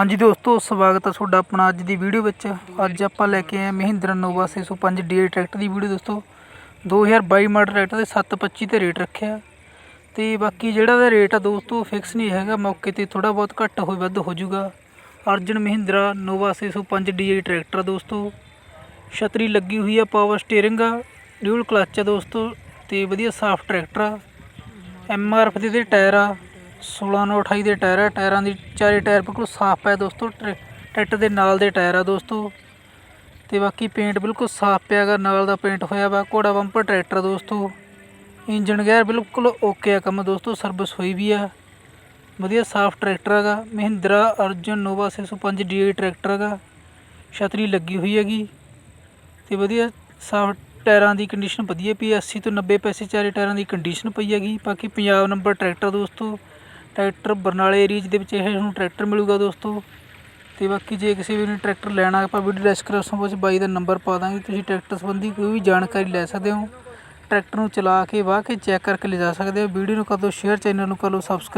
ਹਾਂਜੀ ਦੋਸਤੋ, ਸਵਾਗਤ ਹੈ ਤੁਹਾਡਾ ਆਪਣਾ ਅੱਜ ਦੀ ਵੀਡੀਓ ਵਿੱਚ। ਅੱਜ ਆਪਾਂ ਲੈ ਕੇ ਆਏ ਮਹਿੰਦਰਾ ਨੋਵਾ 605 ਡੀ ਟਰੈਕਟਰ ਦੀ ਵੀਡੀਓ ਦੋਸਤੋ। 2022 ਮਾਡਲ ਟਰੈਕਟਰ ਦੇ 725 ਤੇ ਰੇਟ ਰੱਖਿਆ। ਤੇ ਬਾਕੀ ਜਿਹੜਾ ਦਾ ਰੇਟ ਆ ਦੋਸਤੋ ਫਿਕਸ ਨਹੀਂ ਹੈਗਾ। ਮੌਕੇ ਤੇ ਥੋੜਾ ਬਹੁਤ ਘੱਟ ਹੋਈ ਵੱਧ ਹੋ ਜਾਊਗਾ। Arjun Mahindra Novo 605 D tractor ਆ ਦੋਸਤੋ। ਛਤਰੀ ਲੱਗੀ ਹੋਈ ਆ ਪਾਵਰ ਸਟੀਅਰਿੰਗ ਆ। ਡਿਊਲ ਕਲੱਚ ਆ ਦੋਸਤੋ। ਤੇ ਵਧੀਆ ਸਾਫ਼ ਟਰੈਕਟਰ ਆ। ਐਮ ਆਰ ਐਫ ਦੇ ਟਾਇਰ ਆ। 16 ਨੂੰ 28 ਦੇ ਟਾਇਰ ਆ, ਟਾਇਰਾਂ ਦੀ ਚਾਰੇ ਟਾਇਰ ਬਿਲਕੁਲ ਸਾਫ਼ ਹੈ ਦੋਸਤੋ, ਟਰੈ- ਟਰੈਕਟਰ ਦੇ ਨਾਲ ਦੇ ਟਾਇਰ ਆ ਦੋਸਤੋ। ਤੇ ਬਾਕੀ ਪੇਂਟ ਬਿਲਕੁਲ ਸਾਫ਼ ਪਿਆ ਗਾ, ਨਾਲ ਦਾ ਪੇਂਟ ਹੋਇਆ ਵਾ, ਘੋੜਾ ਬੰਪਰ ਟਰੈਕਟਰ ਦੋਸਤੋ। ਇੰਜਨ ਗੇਅਰ ਬਿਲਕੁਲ ਓਕੇ ਆ ਕੰਮ ਦੋਸਤੋ, ਸਰਵਿਸ ਹੋਈ ਵੀ ਆ। ਵਧੀਆ ਸਾਫ਼ ਟਰੈਕਟਰ ਹੈਗਾ Mahindra Arjun Nova 605 D tractor ਹੈਗਾ ਛਤਰੀ ਲੱਗੀ ਹੋਈ ਹੈਗੀ। ਤੇ ਵਧੀਆ ਸਾਫ਼ ਟਾਇਰਾਂ ਦੀ ਕੰਡੀਸ਼ਨ ਵਧੀਆ ਪਈ ਹੈ 80 ਤੋਂ 90 ਪੈਸੇ ਚਾਰੇ ਟਾਇਰਾਂ ਦੀ ਕੰਡੀਸ਼ਨ ਪਈ ਹੈਗੀ। ਬਾਕੀ ਪੰਜਾਬ ਨੰਬਰ ਟਰੈਕਟਰ ਦੋਸਤੋ ਟਰੈਕਟਰ ਬਰਨਾਲੇ ਏਰੀਏ ਦੇ ਵਿੱਚ ਇਹ ਤੁਹਾਨੂੰ ਟਰੈਕਟਰ ਮਿਲੂਗਾ ਦੋਸਤੋ। ਅਤੇ ਬਾਕੀ ਜੇ ਕਿਸੇ ਵੀ ਨੇ ਟਰੈਕਟਰ ਲੈਣਾ, ਆਪਾਂ ਵੀਡੀਓ ਡਿਸਕ੍ਰਿਪਸ਼ਨ ਵਿੱਚ ਬਾਈ ਦਾ ਨੰਬਰ ਪਾ ਦਾਂਗੇ, ਤੁਸੀਂ ਟਰੈਕਟਰ ਸੰਬੰਧੀ ਕੋਈ ਵੀ ਜਾਣਕਾਰੀ ਲੈ ਸਕਦੇ ਹੋ। ਟਰੈਕਟਰ ਨੂੰ ਚਲਾ ਕੇ, ਵਾਹ ਕੇ ਚੈੱਕ ਕਰਕੇ ਲਿਜਾ ਸਕਦੇ ਹੋ। ਵੀਡੀਓ ਨੂੰ ਕਰ ਦਿਓ ਸ਼ੇਅਰ ਚੈਨਲ ਨੂੰ ਕਰ ਲਓ ਸਬਸਕ੍ਰਾਈਬ